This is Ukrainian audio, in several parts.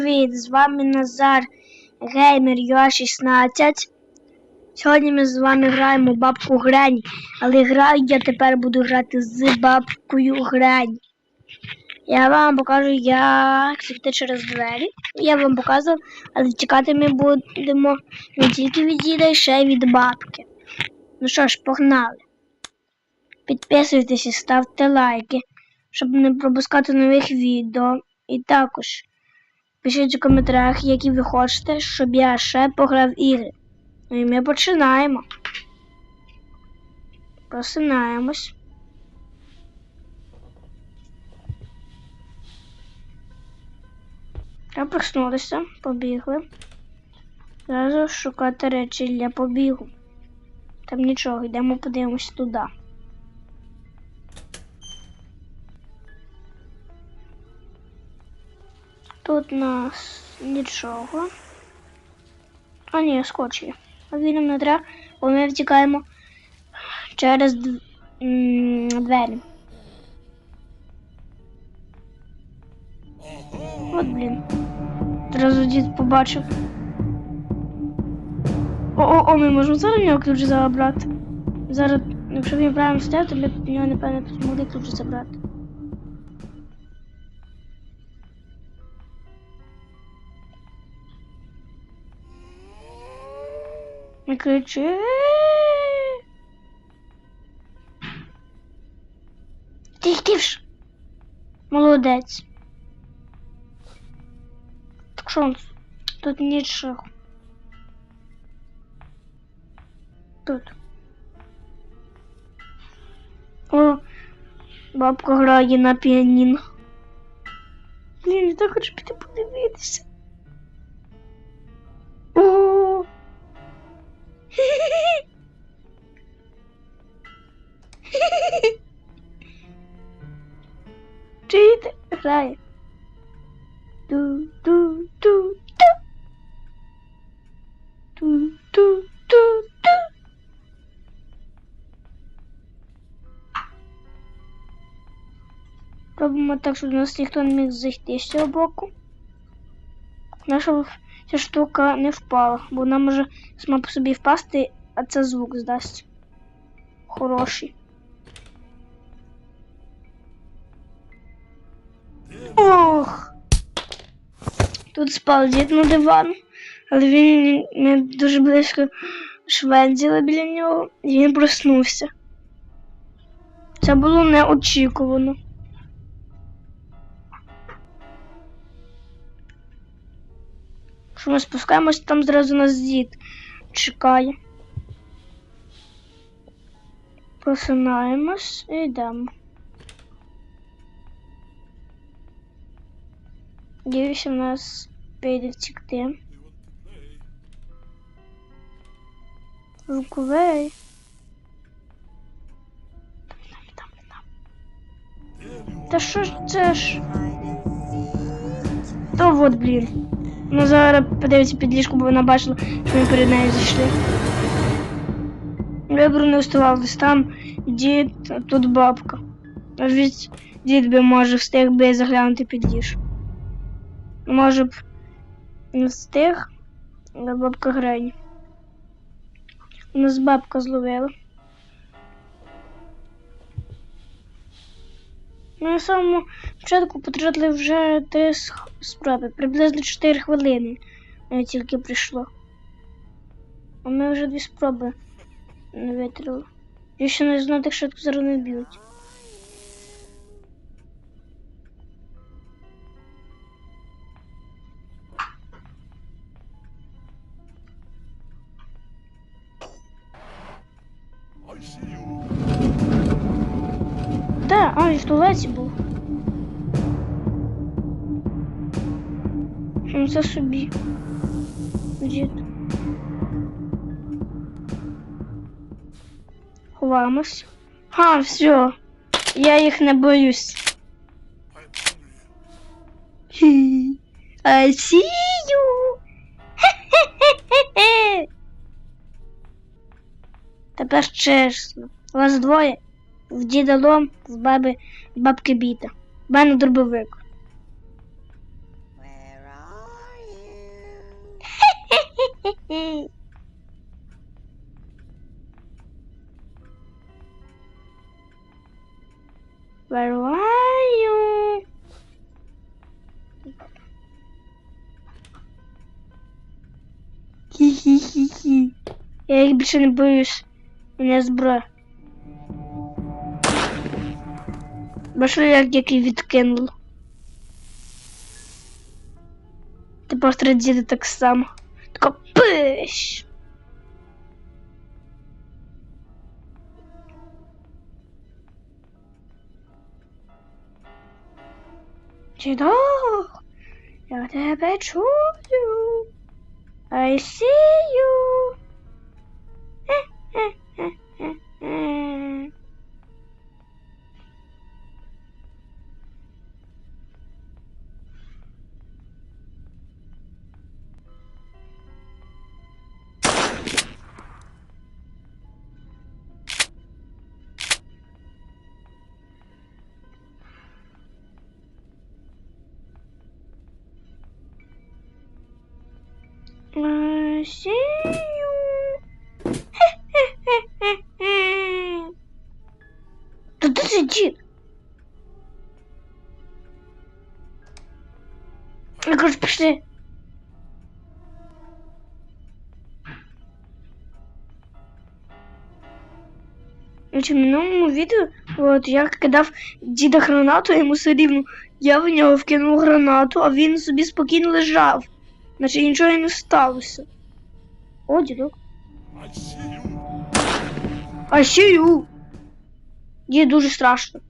привіт! З вами Назар Геймер Юа 16. Сьогодні ми з вами граємо бабку Грень, але граю я тепер буду грати з бабкою Грень. Я вам покажу, як зайти через двері. Я вам показував, але чекати ми будемо не тільки від діда, ще й від бабки. Ну що ж, погнали. Підписуйтесь і ставте лайки, щоб не пропускати нових відео. І також пишіть у коментарях, які ви хочете, щоб я ще пограв ігри. Ну і ми починаємо. Просинаємось. Я проснулися, побігли. Зразу шукати речі для побігу. Там нічого, йдемо подивимось туди. Тут нас нічого. А ні, скотч є. А він не треба, бо ми втікаємо через дв- двері. От блін. Зразу дід побачив. О-о, о, ми можемо зараз в нього ключ забрати. Зараз, якщо він правильно стояв, то ми нього, напевно, змогли ключ забрати. Не кричи. Ти ківш. Молодець. Так що тут нічого. Тут. О, бабка грає на піаніно. Блін, я так хочу піти подивитися. О, Чуєте? Грає. Ту-ту-ту-ту. Ту-ту-ту-ту. Робимо так, щоб до нас ніхто не міг зайти з цього боку. Наша ця штука не впала, бо вона може сама по собі впасти, а це звук здасть. Хороший. Ох! Тут спав дід на диван, але він не дуже близько швенділи біля нього, і він проснувся. Це було неочікувано. Що ми спускаємось, там зразу нас дід чекає. Просинаємось і йдемо. Дивлюся, в нас піде втікти. Звуковий. Та що ж це ж? То от, блін. Ну зараз подивиться під ліжку, бо вона бачила, що ми перед нею зійшли. Вибору не оставалось там дід, а тут бабка. Аж від дід би може встиг би заглянути під ліжко. Може б не встиг, але бабка. У нас бабка зловила. На самому початку потратили вже три спроби, приблизно 4 хвилини е, тільки прийшло. А ми вже дві спроби не витримали. Я ще не знаю, так швидко зараз не б'ють. Це собі. Дід. Ховаємось. А, все. Я їх не боюсь. I see you. Тепер чесно. Вас двоє. В діда лом, баби, бабки біта. Мене дробовик. Mm. Where are you? Хі-хі-хі-хі. Я їх більше не боюсь. У мене зброя. Бо що який відкинув? Ти просто діти так само. Тако пи! Пиш. Чудок, я тебе чую. I see you. Е-е-е-е-е. I see you. Хе-хе-хе-хе-хе. Та де це дід? Я кажу, пішли. В минулому відео от, я кидав діда гранату, йому все. Я в нього вкинув гранату, а він собі спокійно лежав. Наче нічого не сталося. О, дідок. А ще ю. Є дуже страшно.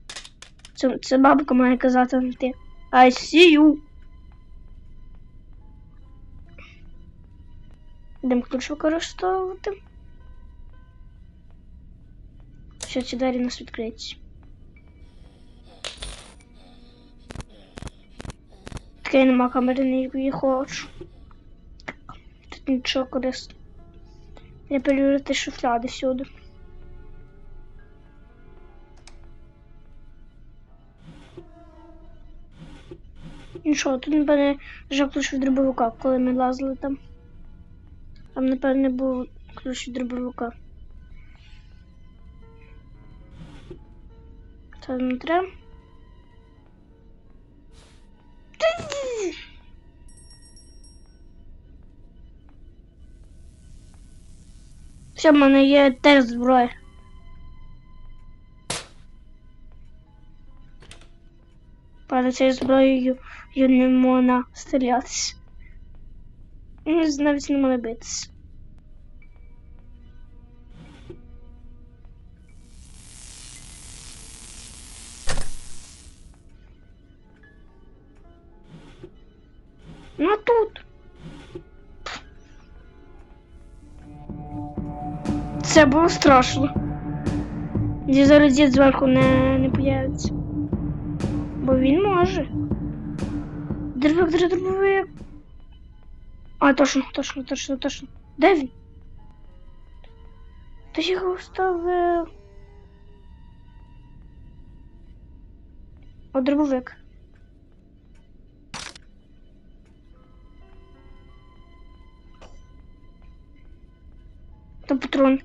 Це, це бабка має казати не ти. I see you. Йдемо ключ використовувати. Що ці двері нас відкриються. Таке нема камери, на яку я хочу. Нічого корисного. Я перевірити шуфляди сюди. Що, тут, напевне, лежав ключ від дробовика, коли ми лазили там. Там, напевне, був ключ від дробовика. Це не треба. Все, в мене є теж зброя. Правда, цією зброєю не можна стрілятися. Ну, навіть не можна битися. Ну тут. Це було страшно. Зі зараз дід зверху не, не появиться. Бо він може. Дервик, дервик. А, точно, точно, точно, точно. Де він? Та я його вставив. О, дробовик. Та патрон.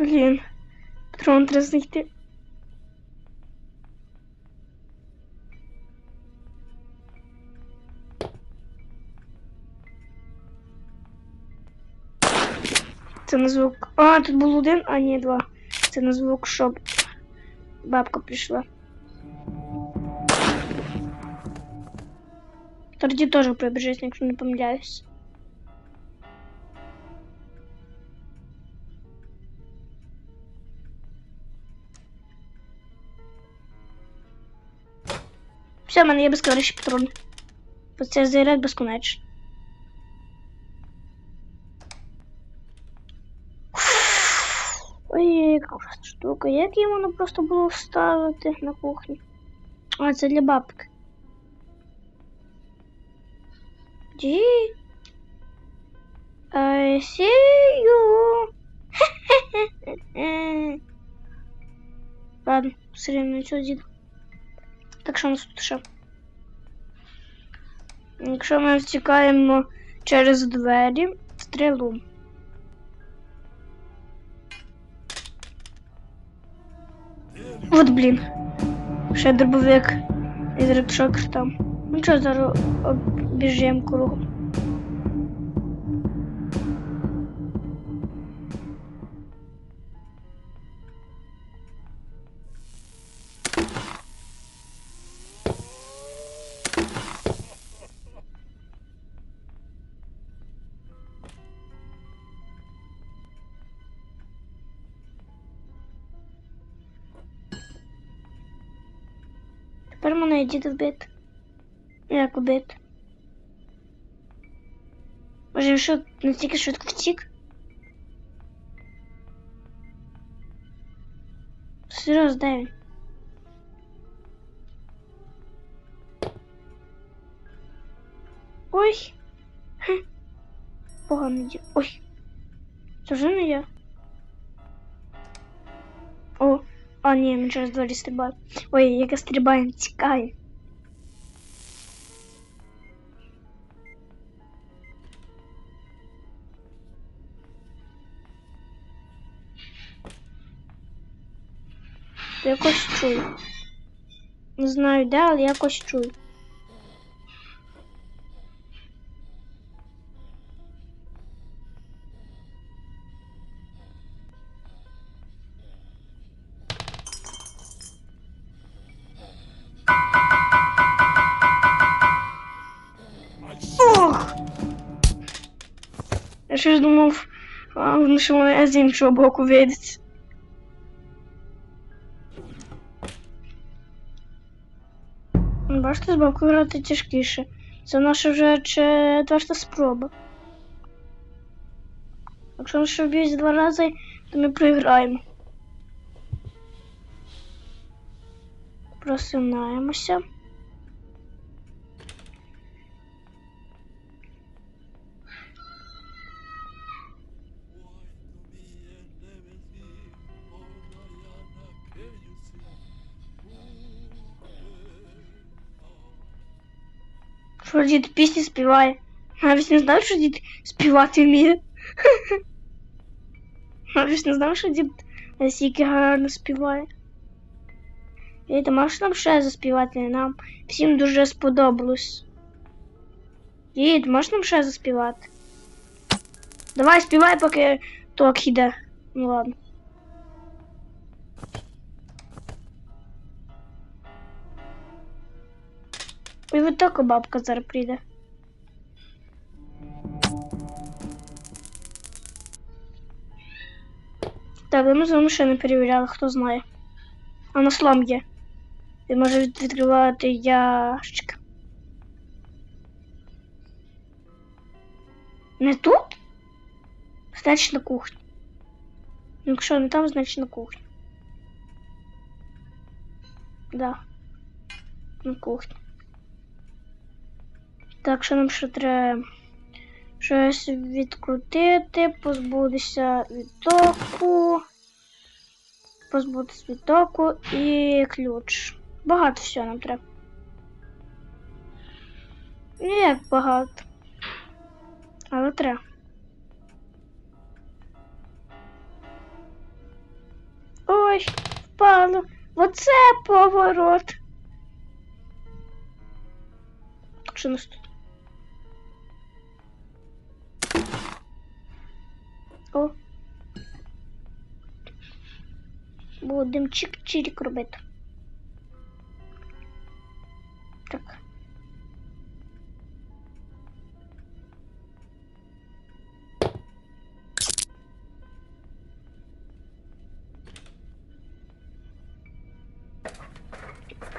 Блін. Патрон треба знайти. Це на звук. А, тут був один, а ні, два. Це на звук, щоб бабка прийшла. Тоді теж прибіжить, якщо не помиляюсь. Все, в мене є безкористі патрони. Бо це заряд безконечно. Ой, яка штука. Як її можна просто було вставити на кухні? А, це для бабки. Ді. I see you. Ладно, все рівно нічого діду. Так що у нас тут ще? Якщо ми втікаємо через двері, стрілу. От блін. Ще дробовик із репшокер там. Ну що, зараз обіжимо кругом. Тепер мене дід вбити. Як вбити? Може, він що, настільки швидко втік? Серйозно, де він? Ой. Хм. Погано дів. Ой. Це вже не я. А ні, він через двері стрибає. Ой, яка стрибає, тікає. Я якось чую. Не знаю де, але якось чую. Я щось думав, що вона з іншого боку вийдеться. Ну, Бачите, з боку грати тяжкіше. Це наша вже четверта спроба. Якщо ми ще вб'ють два рази, то ми програємо. Просинаємося. Що дід пісні співає? Навіть не знав, що дід співати вміє. Навіть не знав, що дід настільки гарно співає. І ти можеш нам ще заспівати? Нам всім дуже сподобалось. Дід, можеш нам ще заспівати? Давай співай, поки ток іде. Ну ладно. І от така бабка зараз прийде. Так, ми з вами ще не перевіряли, хто знає. А на слом є. Він може від- відкривати ящик. Не тут? Значить на кухні. Ну, Якщо не там, значить на кухні. Да. На кухні. Так, що нам ще треба щось відкрутити, позбутися від току, позбутися від току і ключ. Багато всього нам треба. Ну, як багато. Але треба. Ой, впало. Оце поворот. Що нас тут? О. Будемо чик-чирік робити. Так.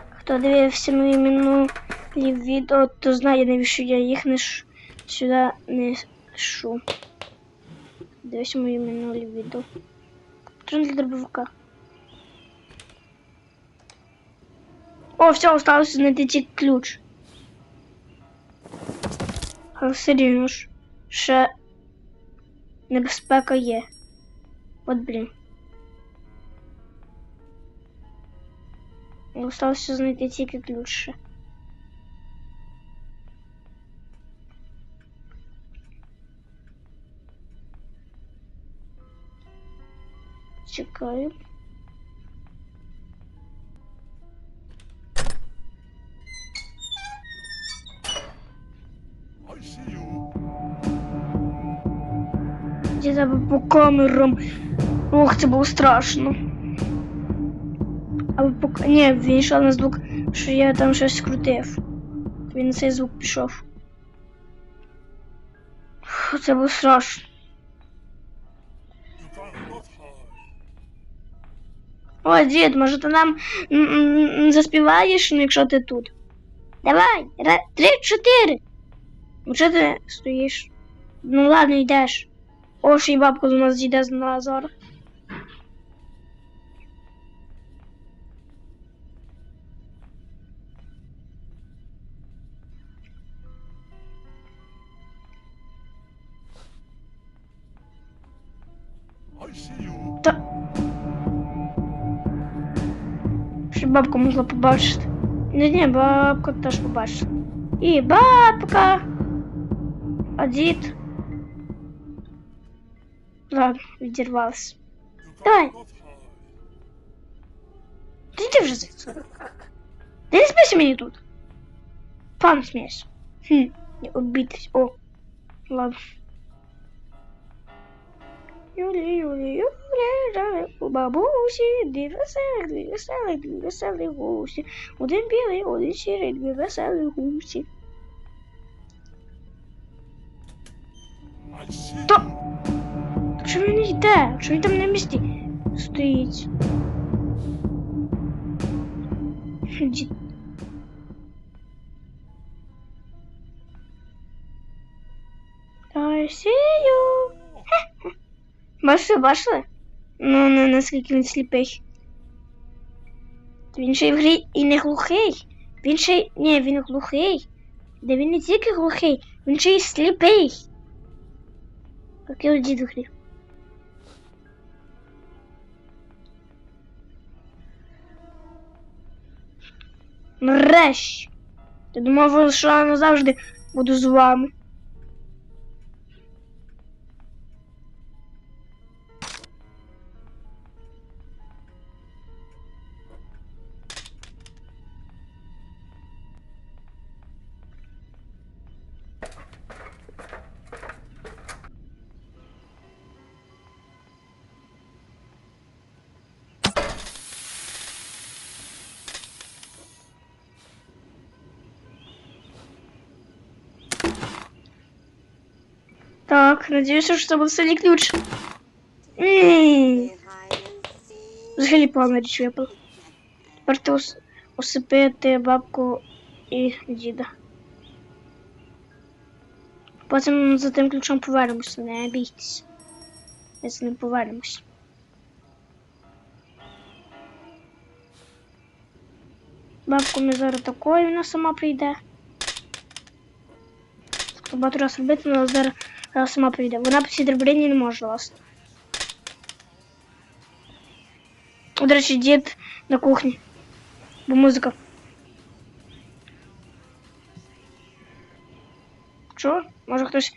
Хто дивився мої минулі відео, то знає, навіщо я їх не сюди не шу. Дивись мої минулі відео. Патрон для дробовика. О, все, осталось знайти ключ. Але все рівно ж ще небезпека є. От блін. І Осталося знайти тільки ключ ще. You. Я тебе по камерам. Ох, це було страшно. Але по... Ні, він йшов на звук, що я там щось скрутив. Він на цей звук пішов. Це було страшно. О, дід, може ти нам заспіваєш, ну, якщо ти тут? Давай, три, чотири. Ну чого ти стоїш? Ну ладно, йдеш. О, ще й бабка з нас йде з Назар. Щоб бабка могла побачити. Ні, ні, бабка теж побачила. І бабка. А дід. Ладно, відірвалась. You Давай. got high. Ти йди вже звідси. Ти не смійся мені тут. Пан смієш. Хм, не обійтесь. О. Ладно. Юлі, Юлі, Юлі, жали у бабусі, дві веселих, дві веселих, дві веселі гусі. Один білий, один сірий, дві веселі гусі. Так що він йде? Що він там на місці стоїть? Дід. Хе-хе. Бачили? Ну, не наскільки він сліпий. Він ще й в грі і не глухий. Він ще й. Ні, він глухий. Де він не тільки глухий, він ще й сліпий. Як його дід в грі. Нарешті. Ти думав, що я назавжди буду з вами. Так, що це буде синій ключ. Взагалі погана річ випала. Тепер ти ос- осипити бабку і діда. Потім за тим ключом повернемося, не бійтесь. Ми з ним повернемось. Бабку ми зараз такою, вона сама прийде. Хто багато раз робити, зараз, зараз сама прийде. Вона по цій драбині не може лазити. До речі, дід на кухні. Бо музика. Що? Може хтось